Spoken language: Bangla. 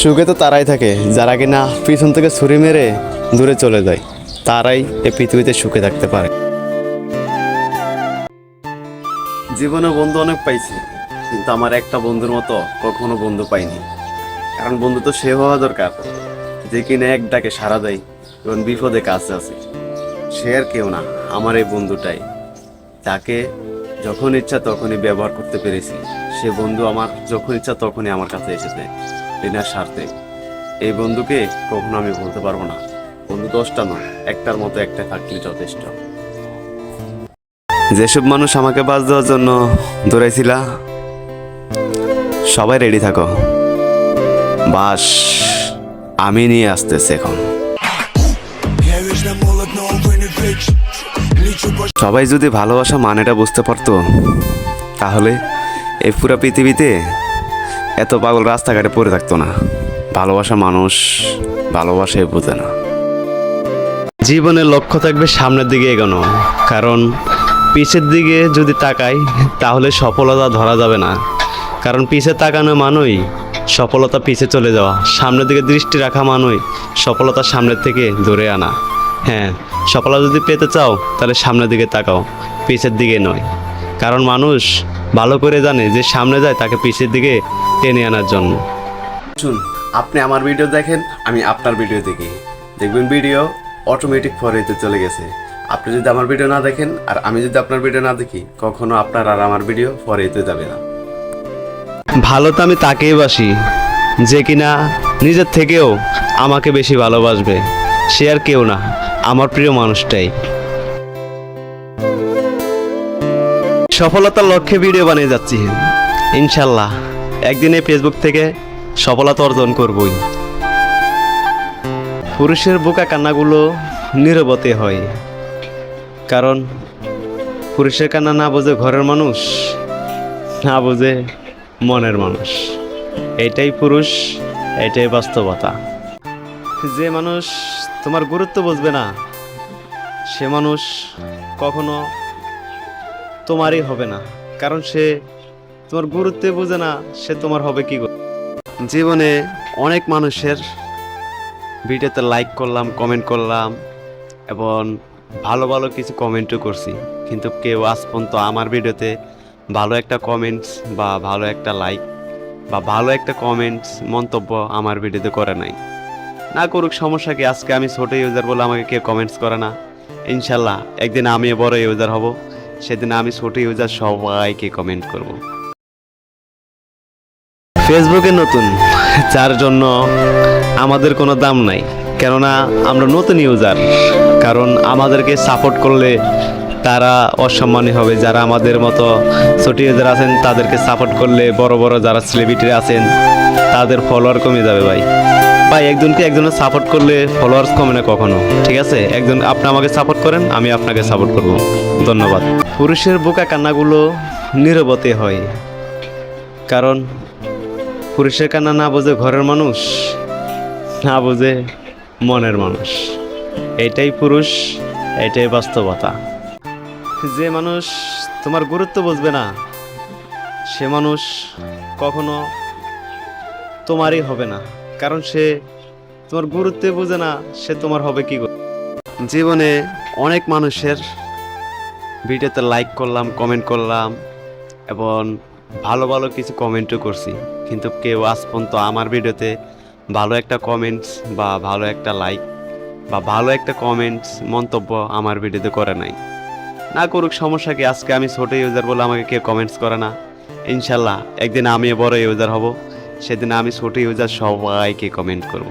সুখে তো তারাই থাকে, যারা কিনা পিছন থেকে ছুরি মেরে দূরে চলে যায়, তারাই এ পৃথিবীতে সুখে থাকতে পারে। জীবনে বন্ধু অনেক পাইছি, কিন্তু আমার একটা বন্ধুর মতো কখনো বন্ধু পাইনি। কারণ বন্ধু তো সে হওয়া দরকার, যে কিনা এক ডাকে সারা দেয় এবং বিপদে কাছে আছে সে আর কেউ না, আমার এই বন্ধুটাই। তাকে যখন ইচ্ছা তখনই ব্যবহার করতে পেরেছি, সে বন্ধু আমার যখন ইচ্ছা তখনই আমার কাছে এসেছে। রিনার স্বার্থে। এই বন্ধুকে কখনো আমি বলতে পারব না। বন্ধু দশটা নয়, একটার মতো একটা থাকলে যথেষ্ট। যেসব মানুষ আমাকে বাস দেওয়ার জন্য দৌড়াইছিল, সবাই রেডি থাকো। বাস আমি নিয়ে আসতেছি এখন। সবাই যদি ভালোবাসা মানেটা বুঝতে পারতো, তাহলে এই পুরো পৃথিবীতে এত পাগল রাস্তাঘাটে পড়ে থাকতো না। ভালোবাসা মানুষ ভালোবাসাই বোঝে না। জীবনের লক্ষ্য থাকবে সামনের দিকে এগোনো। কারণ পিছের দিকে যদি তাকাই, তাহলে সফলতা ধরা যাবে না। কারণ পিছে তাকানো মানুই সফলতা পিছে চলে যাওয়া। সামনের দিকে দৃষ্টি রাখা মানুই সফলতা সামনের থেকে ধরে আনা। হ্যাঁ সফলতা যদি পেতে চাও, তাহলে সামনের দিকে তাকাও। পিছের দিকে নয়। কারণ মানুষ ভালো করে জানে যে সামনে যায় তাকে পিছের দিকে টেনে আনার জন্য। শুন আপনি আমার ভিডিও দেখেন আমি আপনার ভিডিও দেখি। দেখবেন ভিডিও অটোমেটিক ফরেতে চলে গেছে। আপনি যদি আমার ভিডিও না দেখেন আর আমি যদি আপনার ভিডিও না দেখি কখনো আপনার আর আমার ভিডিও ফরেতে যাবে না। ভালো তো আমি তাকেই বাসি যে কিনা নিজের থেকেও আমাকে বেশি ভালোবাসবে। সে আর কেউ না আমার প্রিয় মানুষটাই। সফলতার লক্ষ্যে ভিডিও বানিয়ে যাচ্ছি। ইনশাল্লাহ, একদিনে ফেসবুক থেকে সফলতা অর্জন করবই। পুরুষের বোকা কান্নাগুলো নীরবতে হয়। কারণ, পুরুষের কান্না না বোঝে ঘরের মানুষ, না বোঝে মনের মানুষ। এটাই পুরুষ, এটাই বাস্তবতা। যে মানুষ তোমার গুরুত্ব বুঝবে না, সে মানুষ কখনো তোমারই হবে না। কারণ সে তোমার গুরুত্ব বোঝে না সে তোমার হবে কি? জীবনে অনেক মানুষের ভিডিওতে লাইক করলাম কমেন্ট করলাম এবং ভালো ভালো কিছু কমেন্টও করছি। কিন্তু কেউ আজ পর্যন্ত আমার ভিডিওতে ভালো একটা কমেন্টস বা ভালো একটা লাইক বা ভালো একটা কমেন্টস মন্তব্য আমার ভিডিওতে করে নাই। না করুক সমস্যা কি, আজকে আমি ছোট ইউজার বলে আমাকে কেউ কমেন্টস করে না। ইনশাল্লাহ একদিন আমি বড় ইউজার হব। সেদিন আমি ছোট ইউজার সবাইকে কমেন্ট করব। ফেসবুকে নতুন, যার জন্য আমাদের কোনো দাম নাই। কেননা আমরা নতুন ইউজার কারণ আমাদেরকে সাপোর্ট করলে তারা অসম্মানী হবে। যারা আমাদের মতো ছোট ইউজার আছেন, তাদেরকে সাপোর্ট করলে বড় বড় যারা সেলিব্রিটি আছেন, তাদের ফলোয়ার কমে যাবে ভাই। ভাই, একজনকে একজনের সাপোর্ট করলে ফলোয়ার্স কমে না কখনো, ঠিক আছে? একজন, আপনি আমাকে সাপোর্ট করেন, আমি আপনাকে সাপোর্ট করব। ধন্যবাদ। পুরুষের বোকা কান্নাগুলো নীরবতে হয়। কারণ, পুরুষের কান্না না বোঝে ঘরের মানুষ, না বোঝে মনের মানুষ। এটাই পুরুষ, এটাই বাস্তবতা। যে মানুষ তোমার গুরুত্ব বুঝবে না, সে মানুষ কখনো তোমারই হবে না। কারণ সে তোমার গুরুত্ব বোঝে না, সে তোমার হবে কি করে? জীবনে অনেক মানুষের ভিডিওতে লাইক করলাম কমেন্ট করলাম, এবং ভালো ভালো কিছু কমেন্টও করছি। কিন্তু কেউ আজ পর্যন্ত আমার ভিডিওতে ভালো একটা কমেন্টস বা ভালো একটা লাইক বা ভালো একটা কমেন্টস মন্তব্য আমার ভিডিওতে করে নাই। না করুক সমস্যা কি, আজকে আমি ছোট ইউজার বলে আমাকে কেউ কমেন্টস করে না। ইনশাল্লাহ, একদিন আমি বড় ইউজার হব। সেদিন আমি ছোট ইউজার সবাইকে কমেন্ট করব।